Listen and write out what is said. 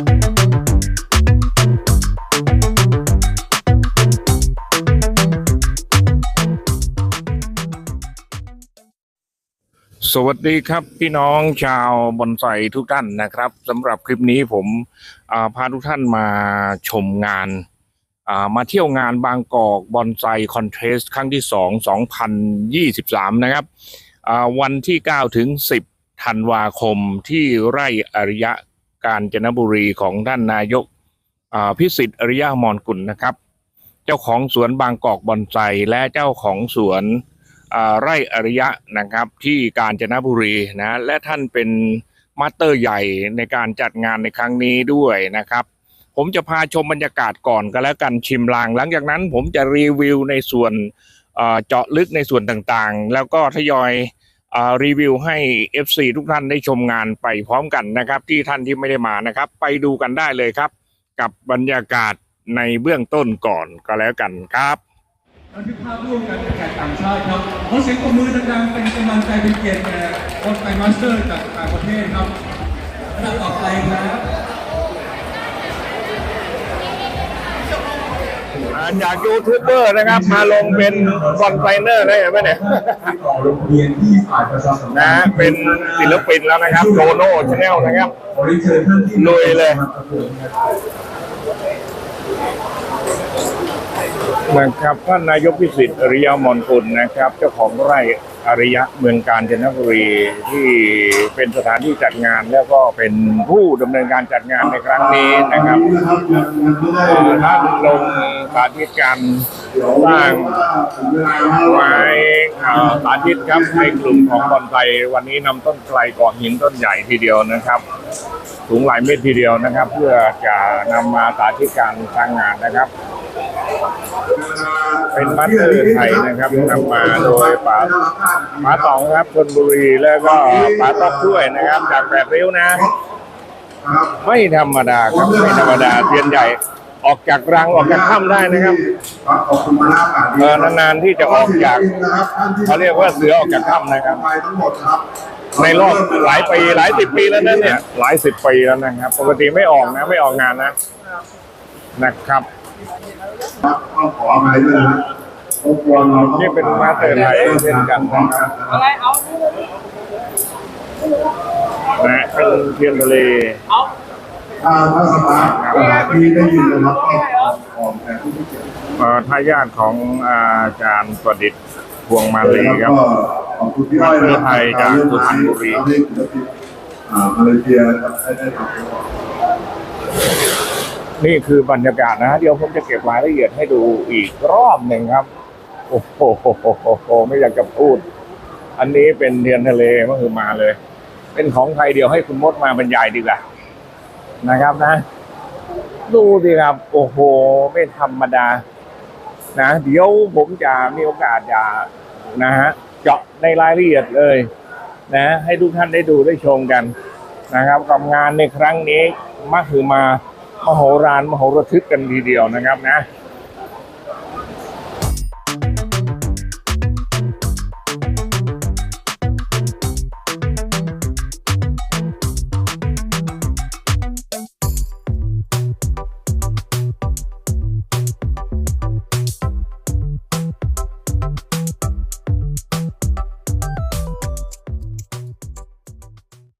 สวัสดีครับพี่น้องชาวบอนไซทุกท่านนะครับสำหรับคลิปนี้ผมาพาทุกท่านมาชมงานามาเที่ยวงานบางกอกบอนไซคอนเทสครั้งที่ 2 2023 นะครับวันที่ 9 ถึง 10 ธันวาคมที่ไร่อริยะ กาญจนบุรีของท่านนายกพิสิทธิ์อริยมรกุลนะครับ เจ้าของสวนบางกอกบอนไซและเจ้าของสวนไร่อริยะนะครับ ที่กาญจนบุรีนะและท่านเป็นมาสเตอร์ใหญ่ในการจัดงานในครั้งนี้ด้วยนะครับ ผมจะพาชมบรรยากาศก่อนก็แล้วกันชิมลาง หลังจากนั้นผมจะรีวิวในส่วนเจาะลึกในส่วนต่างๆ แล้วก็ทยอย รีวิวให้ FC ทุกท่านได้ชมงานไปพร้อมกันนะครับ ที่ท่านที่ไม่ได้มานะครับ ไปดูกันได้เลยครับ กับบรรยากาศในเบื้องต้นก่อนก็แล้วกันครับบันทึกภาพร่วมกันกับแขกต่างชาติครับขอเสียงปรบมือดังๆเป็นกำลังใจเป็นเกียรติแก่คนไทยมาสเตอร์จากต่างประเทศครับระดับต่อไปครับ จากยูทูบเบอร์นะครับ มาลงเป็นคอนไซเนอร์ได้ไหมเนี่ยที่ต่อโรงเรียนที่ฝ่ายประชาสัมพันธ์นะฮะเป็นศิลปินแล้วนะครับโดโน่ชาแนลนะครับขอเรียนเชิญท่านที่ลุยเลยมาประกวด นะครับท่านนายกพิสิทธิ์อริยมรกุลนะครับ เจ้าของไร่อริยะเมืองกาญจนบุรีที่เป็นสถานที่จัดงาน แล้วก็เป็นผู้ดำเนินการจัดงานในครั้งนี้นะครับท่านลงสาธิตการสร้างถึงเวลาแล้วไม้สาธิตครับในกลุ่มของบอนไซวันนี้นำต้นไทรก่อหินต้นใหญ่ทีเดียวนะครับสูงหลายเมตรทีเดียวนะครับ เพื่อจะนำมาสาธิตการสร้างงานนะครับ เป็นมัตเตอร์ไทยนะครับนำมาโดยป๋าป๋าตองครับชนบุรีแล้วก็ป๋าต๊อกด้วยนะครับจากแปดริ้วนะ ไม่ธรรมดาครับไม่ธรรมดาเทียนใหญ่ออกจากรังออกจากถ้ำได้นะครับครับขอบคุณมาลาบาทเออนานๆที่จะออกจากเขาเรียกว่าเสือออกจากถ้ำนะครับ ในรอบหลายปีหลายสิบปีแล้วนะเนี่ย หลายสิบปีแล้วนะครับ ปกติไม่ออกนะ ไม่ออกงานนะ นะครับ ต้องขออภัยด้วยนะองค์กรเรานี่เป็นมาสเตอร์ไทยเช่นกันนะครับอะไรเอานะเป็นเทียนทะเลถ้าถ้าสภาที่ได้ยินนะครับก็ขอบแต่ผู้ที่เกี่ยวเอ่อทายาทของอาจารย์ประดิษฐ์พวงมาลีครับก็ขอบคุณพี่อ้อยนะครับไทยจากสุพรรณบุรีที่ศิลปินอ่ามาเลเซียนะครับได้ได้ทำ นี่คือบรรยากาศนะเดี๋ยวผมจะเก็บรายละเอียดให้ดูอีกรอบหนึ่งครับ โอ้โหไม่อยากจะพูด อันนี้เป็นเทียนทะเลก็คือมาเลย เป็นของไทยเดียวให้คุณมดมาบรรยายดีกว่านะครับนะ ดูสิครับ โอ้โห ไม่ธรรมดา นะ เดี๋ยวผมจะมีโอกาสจะนะฮะเจาะในรายละเอียดเลย นะ ให้ทุกท่านได้ดูได้ชมกันนะครับกับงานในครั้งนี้มักคือมา มโหฬารมโหระทึกกันทีเดียวนะครับนะ